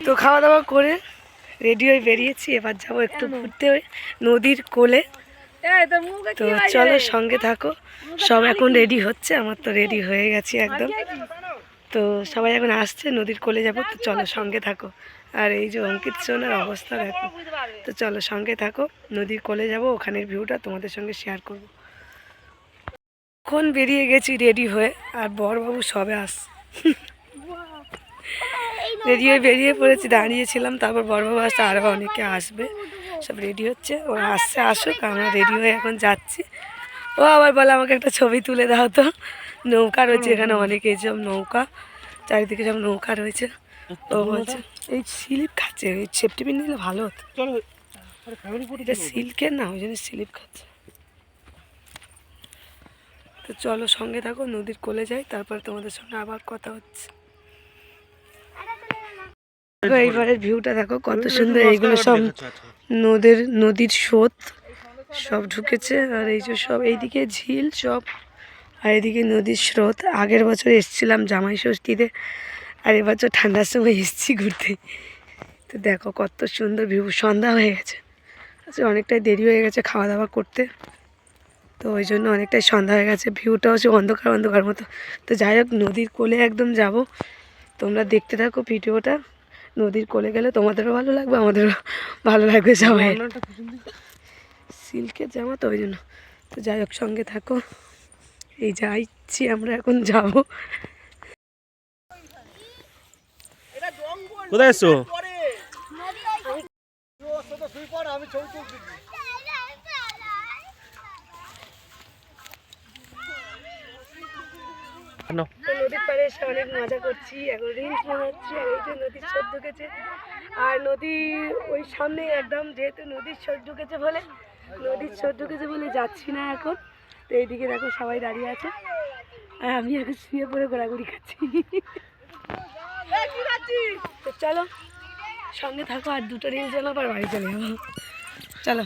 তো খাওয়া দাওয়া করে রেডি হয়ে বেরিয়েছি। এবার যাব একটু ঘুরতে নদীর কোলে। তো চলো সঙ্গে থাকো। সব এখন রেডি হচ্ছে আমার তো রেডি হয়ে। গেছি একদম। তো সবাই এখন আসছে নদীর কোলে যাব। তো চলো সঙ্গে থাকো। আর এই যে অঙ্কিত সোনার অবস্থা দেখো। তো চলো সঙ্গে থাকো নদীর কোলে যাব ওখানের ভিউটা তোমাদের সঙ্গে শেয়ার করব। এখন বেরিয়ে গেছি রেডি হয়ে আর বরবাবু সবে আস রেডি হয়ে বেরিয়ে পড়েছি দাঁড়িয়েছিলাম তারপর বড়বাবু আসছে আরও অনেকে আসবে। সব রেডি হচ্ছে ও আসছে আসুক আমরা রেডি হয়ে এখন যাচ্ছি। ও আবার বলে আমাকে একটা ছবি তুলে দাও তো। নৌকা রয়েছে এখানে অনেকে সব নৌকা চারিদিকে সব নৌকা রয়েছে। ও বলছে এই স্লিপ খাচ্ছে এই সেফটি পিন নিলে ভালো হতো। এটা সিল্কের না ওই জন্য স্লিপ খাচ্ছে। তো চলো সঙ্গে থাকো নদীর কোলে যাই তারপর তোমাদের সঙ্গে আবার কথা হচ্ছে। এইবারের ভিউটা দেখো কত সুন্দর এইগুলো সব নদীর নদীর স্রোত সব ঢুকেছে আর এই যে সব এইদিকে ঝিল সব আর এদিকে নদীর স্রোত। আগের বছর এসেছিলাম জামাই ষষ্ঠীতে আর এবছর ঠান্ডার সময় এসেছি ঘুরতে। তো দেখো কত সুন্দর ভিউ সন্ধ্যা হয়ে গেছে। আচ্ছা অনেকটাই দেরি হয়ে গেছে খাওয়া দাওয়া করতে। তো ওই জন্য অনেকটাই সন্ধ্যা হয়ে গেছে ভিউটা হচ্ছে অন্ধকার অন্ধকার মতো। তো যাই হোক নদীর কোলে একদম যাব। তোমরা দেখতে থাকো ভিডিওটা। নদীর কোলে গেলে তোমাদেরও ভালো লাগবে আমাদেরও ভালো লাগবে সবাই। সিল্কের জামা তো ওই জন্য। তো যাই হোক সঙ্গে থাকো। এই যা যাইছি আমরা এখন যাব। কোথায় এসছো? আমি নদীর পাড়ে এসে অনেক মজা করছি এখন রিলস বানাচ্ছি আর এই যে নদীর স্রোত ঢুকেছে। আর নদী ওই সামনে একদম, যেহেতু নদীর স্রোত ঢুকেছে বলে, নদীর স্রোত ঢুকেছে বলে যাচ্ছি না এখন। তো এইদিকে দেখো সবাই দাঁড়িয়ে আছে, আর আমি এখন শুয়ে পড়ে ঘোরাঘুরি খাচ্ছি তো চলো, সঙ্গে থাকো আর দুটো রিলস জানাব আর বাড়ি চলে যাব। চলো।